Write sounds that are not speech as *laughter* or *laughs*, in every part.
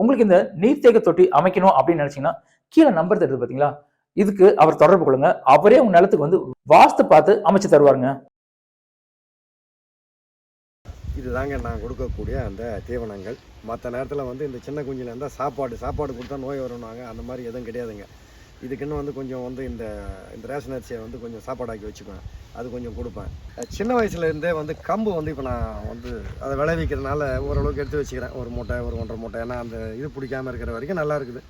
உங்களுக்கு இந்த நீர்த்தேக்க தொட்டி அமைக்கணும் அப்படின்னு நினைச்சீங்கன்னா கீழே நம்பர் தருது பாத்தீங்களா? இதுக்கு அவர் தொடர்பு கொள்ளுங்க. அவரே உங்க நிலத்துக்கு வந்து வாஸ்து பார்த்து அமைச்சு தருவாருங்க. இதுதாங்க நான் கொடுக்கக்கூடிய அந்த தீவனங்கள். மற்ற நேரத்தில் வந்து இந்த சின்ன குஞ்சில் இருந்தால் சாப்பாடு சாப்பாடு கொடுத்தா நோய் வரும்னாங்க. அந்த மாதிரி எதுவும் கிடையாதுங்க. இதுக்குன்னு வந்து கொஞ்சம் வந்து இந்த இந்த ரேஷன் அரிசியை வந்து கொஞ்சம் சாப்பாடாக்கி வச்சுக்குவேன். அது கொஞ்சம் கொடுப்பேன். சின்ன வயசுலேருந்தே வந்து கம்பு வந்து இப்போ நான் வந்து அதை விளைவிக்கிறதுனால ஓரளவுக்கு எடுத்து வச்சுக்கிறேன். ஒரு மூட்டை ஒரு ஒன்றரை மூட்டை. ஏன்னா அந்த இது பிடிக்காம இருக்கிற வரைக்கும் நல்லா இருக்குது.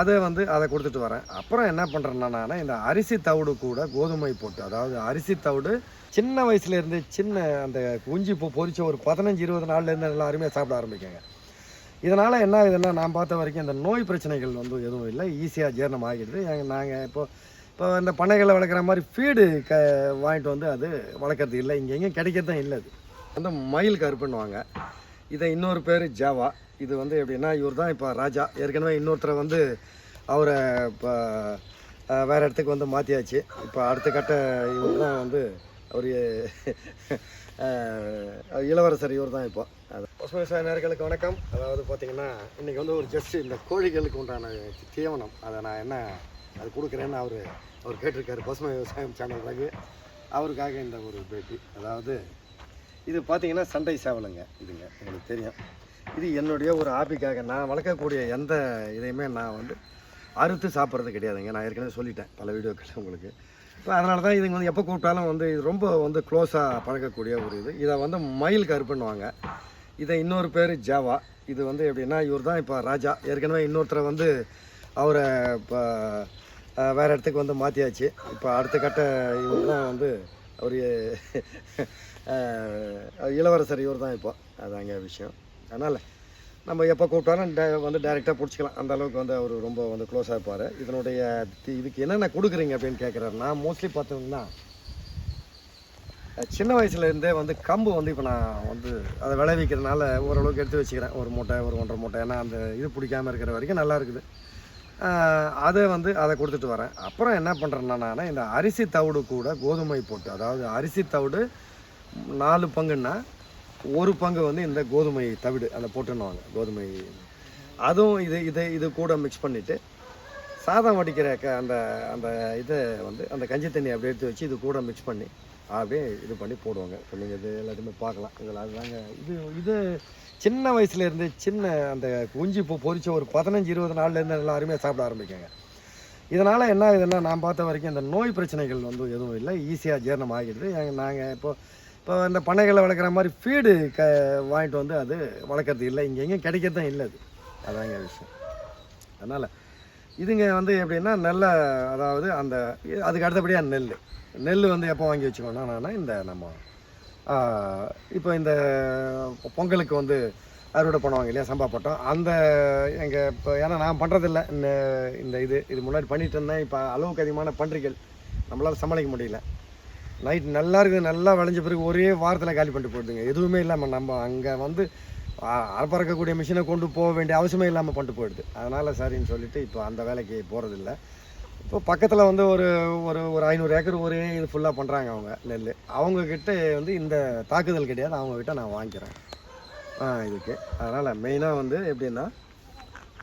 அதை வந்து அதை கொடுத்துட்டு வரேன். அப்புறம் என்ன பண்ணுறேன்னா நான் இந்த அரிசி தவிடு கூட கோதுமை போட்டு அதாவது அரிசி தவிடு சின்ன வயசுலேருந்து சின்ன அந்த குஞ்சு இப்போ பொறிச்ச ஒரு பதினஞ்சு இருபது நாள்லேருந்து எல்லாருமே நல்லா அருமையாக சாப்பிட ஆரம்பிக்கங்க. இதனால் என்ன ஆகுதுன்னா நான் பார்த்த வரைக்கும் இந்த நோய் பிரச்சனைகள் வந்து எதுவும் இல்லை. ஈஸியாக ஜீரணம் ஆகிடுது. நாங்கள் இப்போது இப்போ இந்த பண்ணைகளை வளர்க்குற மாதிரி ஃபீடு க வாங்கிட்டு வந்து அது வளர்க்குறது இல்லை. இங்கே எங்கேயும் கிடைக்கிறதும் இல்லை அது. வந்து மயில் கருப்புன்னுவாங்க. இதை இன்னொரு பேர் ஜாவா. இது வந்து எப்படின்னா இவர் தான் இப்போ ராஜா. ஏற்கனவே இன்னொருத்தரை வந்து அவரை இப்போ வேறு இடத்துக்கு வந்து மாற்றியாச்சு இப்போ அடுத்த கட்ட இவர் தான் வந்து அவர் இளவரசர் இவர் தான் இப்போ. அது பசுமை விவசாய நேர்களுக்கு வணக்கம். அதாவது பார்த்தீங்கன்னா இன்றைக்கி வந்து ஒரு ஜஸ்ட் இந்த கோழிகளுக்கு உண்டான தீவனம். அதை நான் என்ன அது கொடுக்குறேன்னு அவர் அவர் கேட்டிருக்காரு பசுமை விவசாயம் சேனல் ரகு அவருக்காக இந்த ஒரு பேட்டி. அதாவது இது பார்த்தீங்கன்னா சண்டை சேவலுங்க இதுங்க. உங்களுக்கு தெரியும். இது என்னுடைய ஒரு ஆபிக்காக நான் வளர்க்கக்கூடிய எந்த இதையுமே நான் வந்து அறுத்து சாப்பிட்றது கிடையாதுங்க. நான் ஏற்கனவே சொல்லிட்டேன் பல வீடியோக்கள் உங்களுக்கு. இப்போ அதனால தான் இதுங்க வந்து எப்போ கூப்பிட்டாலும் வந்து இது ரொம்ப வந்து க்ளோஸாக பழகக்கூடிய ஒரு இது. இதை வந்து மயில் கருப்புன்னுவாங்க. இதை இன்னொரு பேர் ஜாவா. இது வந்து எப்படின்னா இவர் தான் இப்போ ராஜா. ஏற்கனவே இன்னொருத்தரை வந்து அவரை இப்போ வேறு இடத்துக்கு வந்து மாற்றியாச்சு இப்போ அடுத்த கட்ட இவர் தான் வந்து அவர் இளவரசர் இவர் தான் இப்போ. அதாங்க விஷயம். அதனால் நம்ம எப்போ கூப்பிட்டாலும் டே வந்து டைரெக்டாக பிடிச்சிக்கலாம். அந்த அளவுக்கு வந்து அவர் ரொம்ப வந்து க்ளோஸாக இருப்பார். இதனுடைய தி- இதுக்கு என்னென்ன கொடுக்குறீங்க அப்படின்னு கேட்குறாரு நான் மோஸ்ட்லி பார்த்தீங்கன்னா சின்ன வயசுலேருந்தே வந்து கம்பு வந்து இப்போ நான் வந்து அதை விளைவிக்கிறதுனால ஓரளவுக்கு எடுத்து வச்சுக்கிறேன். ஒரு மூட்டை ஒரு ஒன்றரை மூட்டை. ஏன்னா அந்த இது பிடிக்காம இருக்கிற வரைக்கும் நல்லா இருக்குது. அதை வந்து அதை கொடுத்துட்டு வரேன். அப்புறம் என்ன பண்ணுறேன்னா நான் இந்த அரிசி தவிடு கூட கோதுமை போட்டு அதாவது அரிசி தவிடு நாலு பங்குன்னா ஒரு பங்கு வந்து இந்த கோதுமை தவிடு அதை போட்டுன்னுவாங்க கோதுமை. அதுவும் இது இதை இது கூட மிக்ஸ் பண்ணிவிட்டு சாதம் வடிக்கிற க அந்த அந்த இதை வந்து அந்த கஞ்சி தண்ணி அப்படியே எடுத்து வச்சு இது கூட மிக்ஸ் பண்ணி அப்படியே இது பண்ணி போடுவாங்க. இப்போ நீங்கள் இது எல்லாத்தையுமே பார்க்கலாம். இதில் அதுதாங்க. இது இது சின்ன வயசுலேருந்து சின்ன அந்த குஞ்சு இப்போ பொறிச்ச ஒரு பதினஞ்சு இருபது நாள்லேருந்து எல்லாம் அருமையாக சாப்பிட ஆரம்பிக்காங்க. இதனால் என்ன ஆகுதுன்னா நான் பார்த்த வரைக்கும் இந்த நோய் பிரச்சனைகள் வந்து எதுவும் இல்லை. ஈஸியாக ஜீரணம் ஆகிடுது. நாங்கள் இப்போது இப்போ இந்த பண்ணைகளை வளர்க்குற மாதிரி ஃபீடு க வாங்கிட்டு வந்து அது வளர்க்குறது இல்லை. இங்கே எங்கேயும் கிடைக்கிறதும் இல்லை அது. அதாங்க விஷயம். அதனால் இதுங்க வந்து எப்படின்னா நல்ல அதாவது அந்த அதுக்கு அடுத்தபடியாக நெல். நெல் வந்து எப்போ வாங்கி வச்சுக்கோன்னா இந்த நம்ம இப்போ இந்த பொங்கலுக்கு வந்து அறுவடை பண்ணுவாங்க இல்லையா சம்பா பட்டம். அந்த எங்கள் இப்போ ஏன்னா நான் பண்ணுறதில்ல இந்த இந்த இது இது முன்னாடி பண்ணிகிட்டு இருந்தேன். இப்போ அளவுக்கு அதிகமான பன்றிகள் நம்மளால் சமாளிக்க முடியல. நைட் நல்லா இருக்குது நல்லா விளைஞ்ச பிறகு ஒரே வாரத்தில் காலி பண்ணிட்டு போயிடுதுங்க. எதுவுமே இல்லாமல் நம்ம அங்கே வந்து அறப்பறக்கக்கூடிய மிஷினை கொண்டு போக வேண்டிய அவசியமே இல்லாமல் பண்ணிட்டு போயிடுது. அதனால் சரின்னு சொல்லிட்டு இப்போ அந்த வேலைக்கு போகிறதில்ல இப்போ பக்கத்தில் வந்து ஒரு ஒரு ஒரு ஐநூறு ஏக்கர் ஒரே இது ஃபுல்லாக பண்ணுறாங்க அவங்க நெல் அவங்கக்கிட்ட வந்து இந்த தாக்குதல் கிடையாது அவங்கக்கிட்ட நான் வாங்கிக்கிறேன். ஆ இதுக்கு. அதனால் மெயினாக வந்து எப்படின்னா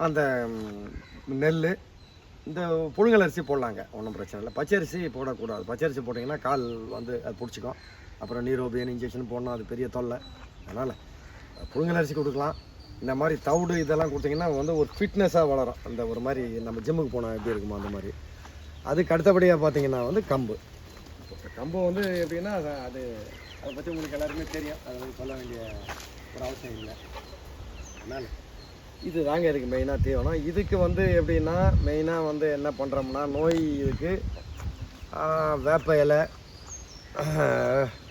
அந்த நெல் இந்த புழுங்கல் அரிசி போடலாங்க ஒன்றும் பிரச்சனை இல்லை. பச்சரிசி போடக்கூடாது. பச்சரிசி போட்டிங்கன்னா கால் வந்து அது பிடிச்சிக்கும். அப்புறம் நீரோபியன் இன்ஜெக்ஷன் போடணும் அது பெரிய தொல்லை. அதனால் புழுங்கல் அரிசி கொடுக்கலாம். இந்த மாதிரி தவிடு இதெல்லாம் கொடுத்தீங்கன்னா வந்து ஒரு ஃபிட்னஸாக வளரும். அந்த ஒரு மாதிரி நம்ம ஜிம்முக்கு போனால் எப்படி இருக்குமோ அந்த மாதிரி. அதுக்கு அடுத்தபடியாக பார்த்தீங்கன்னா வந்து கம்பு. கம்பு வந்து எப்படின்னா அது அது அதை பற்றி உங்களுக்கு எல்லாருமே தெரியும். அதை வந்து சொல்ல வேண்டிய ஒரு அவசியம் இல்லை. அதனால் இது தாங்க இதுக்கு மெயினாக தீவனம். இதுக்கு வந்து எப்படின்னா மெயினாக வந்து என்ன பண்ணுறோம்னா நோய் இதுக்கு வேப்ப இலை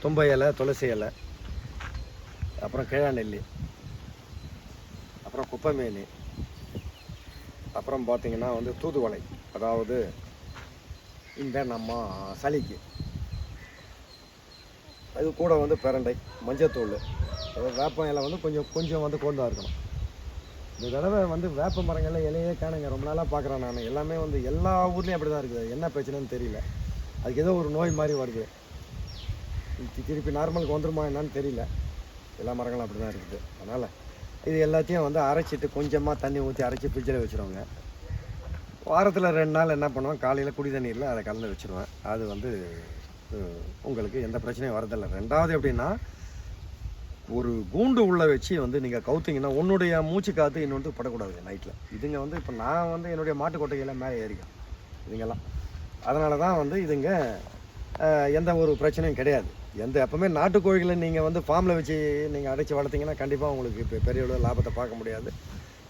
தும்பை இலை துளசி இலை அப்புறம் கிழநெல்லி அப்புறம் குப்பைமேனி அப்புறம் பார்த்திங்கன்னா வந்து தூதுவளை. அதாவது இந்த நம்ம சளிக்கு. அது கூட வந்து பிரண்டை மஞ்சத்தூள். அதாவது வேப்பம் இலை வந்து கொஞ்சம் கொஞ்சம் வந்து கொண்டு இருக்கணும். இந்த தடவை வந்து வேப்ப மரங்கள்ல இலையே காணுங்க. ரொம்ப நாளாக பார்க்குறேன் நான். எல்லாமே வந்து எல்லா ஊர்லேயும் அப்படி தான் இருக்குது என்ன பிரச்சனைன்னு தெரியல. அதுக்கு ஏதோ ஒரு நோய் மாதிரி வருது. திருப்பி நார்மலுக்கு வந்துருமா என்னன்னு தெரியல. எல்லா மரங்களும் அப்படி தான் இருக்குது. அதனால் இது எல்லாத்தையும் வந்து அரைச்சிட்டு கொஞ்சமாக தண்ணி ஊற்றி அரைச்சி ஃப்ரிட்ஜில் வச்சுருவாங்க. வாரத்தில் ரெண்டு நாள் என்ன பண்ணுவேன்? காலையில் குடி தண்ணீரில் அதை கலந்து வச்சுருவேன். அது வந்து உங்களுக்கு எந்த பிரச்சனையும் வரதில்லை. ரெண்டாவது எப்படின்னா ஒரு கூண்டு உள்ள வச்சு வந்து நீங்கள் கவுத்தீங்கன்னா உன்னுடைய மூச்சு காற்று இன்னொன்று படக்கூடாது நைட்டில் இதுங்க வந்து இப்போ நான் வந்து என்னுடைய மாட்டு கொட்டையெல்லாம் மேலே ஏறிக்கும் இதுங்கெல்லாம். அதனால தான் வந்து இதுங்க எந்த ஒரு பிரச்சனையும் கிடையாது. எந்த எப்பவுமே நாட்டுக்கோழிகளை நீங்கள் வந்து ஃபார்மில் வச்சு நீங்கள் அடைச்சி வளர்த்தீங்கன்னா கண்டிப்பாக உங்களுக்கு இப்போ பெரிய அளவு லாபத்தை பார்க்க முடியாது.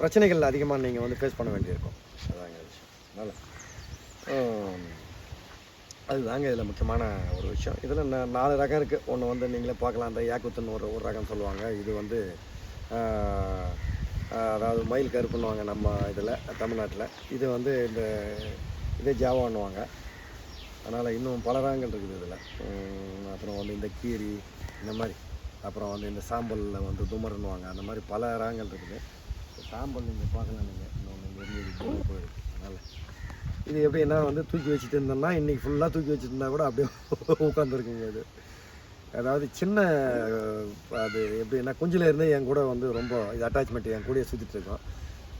பிரச்சனைகள் அதிகமாக நீங்கள் வந்து ஃபேஸ் பண்ண வேண்டியிருக்கும். அதாங்க விஷயம். அதனால் அதுதாங்க இதில் முக்கியமான ஒரு விஷயம். இதில் நாலு ரகம் இருக்குது ஒன்று வந்து நீங்களே பார்க்கலாம். அந்த ஏக்குத்துன்னு ஒரு ஒரு ரகம் சொல்லுவாங்க. இது வந்து அதாவது மயில் கருப்புன்னுவாங்க நம்ம இதில் தமிழ்நாட்டில். இது வந்து இந்த இதே ஜாவான்னுவாங்க. அதனால் இன்னும் பல ரகங்கள் இருக்குது இதில். அப்புறம் வந்து இந்த கீரி இந்த மாதிரி. அப்புறம் வந்து இந்த சாம்பலில் வந்து துமருன்னுவாங்க. அந்த மாதிரி பல ரகங்கள் இருக்குது. சாம்பல் நீங்கள் பார்க்கலாம் நீங்கள் இன்னொன்று போயிருக்கு. அதனால் இது எப்படின்னா வந்து தூக்கி வச்சுட்டு இருந்தோம்னா இன்றைக்கி ஃபுல்லாக தூக்கி வச்சுட்டு இருந்தால் கூட அப்படியே *laughs* உட்காந்துருக்குங்க இது. அதாவது சின்ன அது எப்படின்னா குஞ்சில் இருந்தே என் கூட வந்து ரொம்ப இது அட்டாச்மெண்ட் என் கூடயே சுற்றிட்டு இருக்கோம்.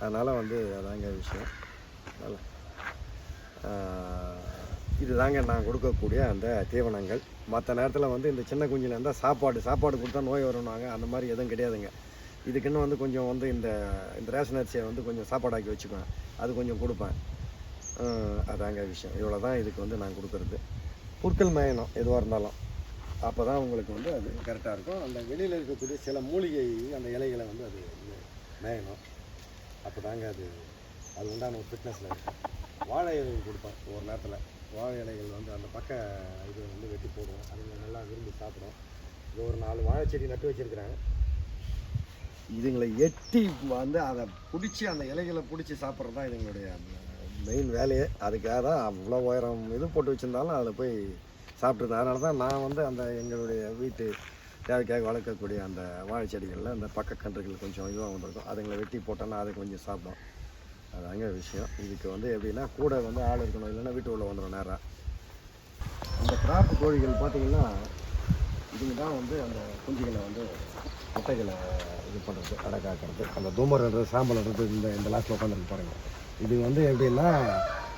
அதனால் வந்து அதாங்க விஷயம். அதனால் இதுதாங்க நான் கொடுக்கக்கூடிய அந்த தீவனங்கள். மற்ற நேரத்தில் வந்து இந்த சின்ன குஞ்சில் இருந்தால் சாப்பாடு சாப்பாடு கொடுத்தா நோய் வரணுவாங்க அந்த மாதிரி எதுவும் கிடையாதுங்க. இதுக்குன்னு வந்து கொஞ்சம் வந்து இந்த இந்த ரேஷன் அரிசியை வந்து கொஞ்சம் சாப்பாடாக்கி வச்சுப்பேன் அது கொஞ்சம் கொடுப்பேன். அதாங்க விஷயம். இவ்வளோ தான் இதுக்கு வந்து நான் கொடுக்குறது. புற்கள் மேயணும் எதுவாக இருந்தாலும். அப்போ தான் உங்களுக்கு வந்து அது கரெக்டாக இருக்கும். அந்த வெளியில் இருக்கக்கூடிய சில மூலிகை அந்த இலைகளை வந்து அது மேயணும். அப்போ தாங்க அது அது உண்டான ஒரு ஃபிட்னஸில் இருக்கும் வாழை இலைகள் கொடுப்பேன் ஒரு நேரத்தில். வாழை இலைகள் வந்து அந்த பக்க இது வந்து வெட்டி போடுவோம். அதுங்க நல்லா விரும்பி சாப்பிடும் இது ஒரு நாலு வாழை செடி நட்டு வச்சுருக்குறாங்க இதுங்களை எட்டி வந்து அதை பிடிச்சி அந்த இலைகளை பிடிச்சி சாப்பிட்றது தான் இதுங்களுடைய மெயின் வேலையே. அதுக்காக தான் அவ்வளோ உயரம் இது போட்டு வச்சுருந்தாலும் அதில் போய் சாப்பிட்ருந்தேன் அதனால தான் நான் வந்து அந்த எங்களுடைய வீட்டு தேவைக்காக வளர்க்கக்கூடிய அந்த வாழை செடிகளில் அந்த பக்க கன்றுகள் கொஞ்சம் இதுவாக வந்திருக்கும். அதுங்களை வெட்டி போட்டோன்னா அது கொஞ்சம் சாப்பிடும். அதாங்க விஷயம். இதுக்கு வந்து எப்படின்னா கூட வந்து ஆள் இருக்கணும் இல்லைன்னா வீட்டு உள்ள வந்துடும் நேராக அந்த கிராப்பு கோழிகள் பார்த்தீங்கன்னா இதுங்க தான் வந்து அந்த குஞ்சுகளை வந்து முட்டைகளை இது பண்ணுறது அடை காக்கிறது அந்த தூமர்ன்றது சாம்பல்ன்றது இந்த இந்த லாஸ்ட்டில் உட்காந்துருக்கு பாருங்கள் இது வந்து எப்படின்னா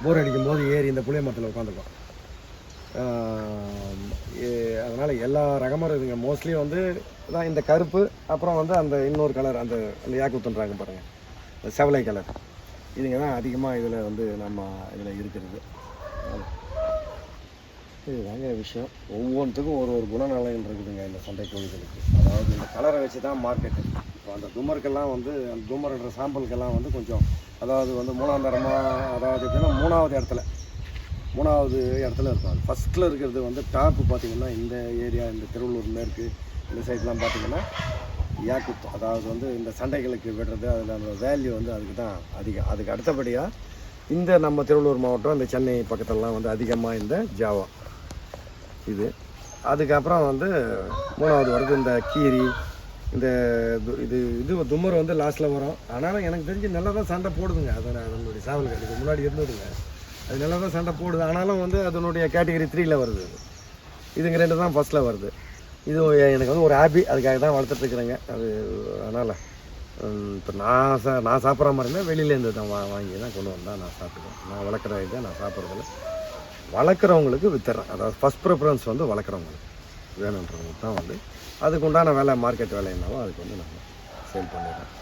போர் அடிக்கும் போது ஏறி இந்த புளிய மரத்தில் உட்காந்துக்கும். அதனால் எல்லா ரகமும் இருக்குதுங்க மோஸ்ட்லி வந்து தான் இந்த கருப்பு அப்புறம் வந்து அந்த இன்னொரு கலர் அந்த அந்த யாக்குத்துன்றாங்க பாருங்கள் இந்த செவலை கலர் இதுங்க தான் அதிகமாக இதில் வந்து நம்ம இதில் இருக்கிறது. இதுதாங்க விஷயம். ஒவ்வொன்றுத்துக்கும் ஒரு ஒரு குணநலன் இருக்குதுங்க இந்த சண்டை கோழிகளுக்கு. அதாவது இந்த கலரை வச்சு தான் மார்க்கெட்டு இப்போ அந்த துமருக்கெல்லாம் வந்து அந்த துமர்ன்ற சாம்பிளுக்கெல்லாம் வந்து கொஞ்சம் அதாவது வந்து மூணாம் தரமாக அதாவது எப்படின்னா மூணாவது இடத்துல மூணாவது இடத்துல இருக்கும் ஃபஸ்ட்டில் இருக்கிறது வந்து டாப்பு பார்த்தீங்கன்னா இந்த ஏரியா இந்த திருவள்ளூர் மேற்கு இந்த சைட்லாம் பார்த்திங்கன்னா யாக்குத்தம். அதாவது வந்து இந்த சண்டைகளுக்கு விடுறது அதில் அந்த வேல்யூ வந்து அதுக்கு தான் அதிகம். அதுக்கு அடுத்தபடியாக இந்த நம்ம திருவள்ளூர் மாவட்டம் இந்த சென்னை பக்கத்துலலாம் வந்து அதிகமாக இந்த ஜாவா. இது. அதுக்கப்புறம் வந்து மூணாவது வருது இந்த கீரி இந்த இது இது தும்மர் வந்து லாஸ்ட்டில் வரும். ஆனாலும் எனக்கு தெரிஞ்சு நல்லா தான் சண்டை போடுதுங்க. அதோட அதனுடைய சாவல் இதுக்கு முன்னாடி இருந்ததுங்க. அது நல்லா தான் சண்டை போடுது. ஆனாலும் வந்து அதனுடைய கேட்டகரி த்ரீயில் வருது இதுங்க ரெண்டு தான் ஃபஸ்ட்டில் வருது. இது எனக்கு வந்து ஒரு ஹாப்பி அதுக்காக தான் வளர்த்துட்ருக்குறேங்க அது அதனால் இப்போ நான் சா நான் சாப்பிட்ற மாதிரி இருந்தால் வெளியிலேருந்து தான் வா வாங்கி தான் கொண்டு வந்தால் நான் சாப்பிடுவேன். நான் வளர்க்குற இதை நான் சாப்பிட்றதில்ல. வளர்க்குறவங்களுக்கு வித்துறேன். அதாவது ஃபஸ்ட் ப்ரிஃபரன்ஸ் வந்து வளர்க்குறவங்களுக்கு. வேணுன்றவங்களுக்கு தான் வந்து அதுக்கு உண்டான வேலை மார்க்கெட் வேலை என்னவோ அதுக்கு வந்து நம்ம சேல் பண்ணிடுறோம்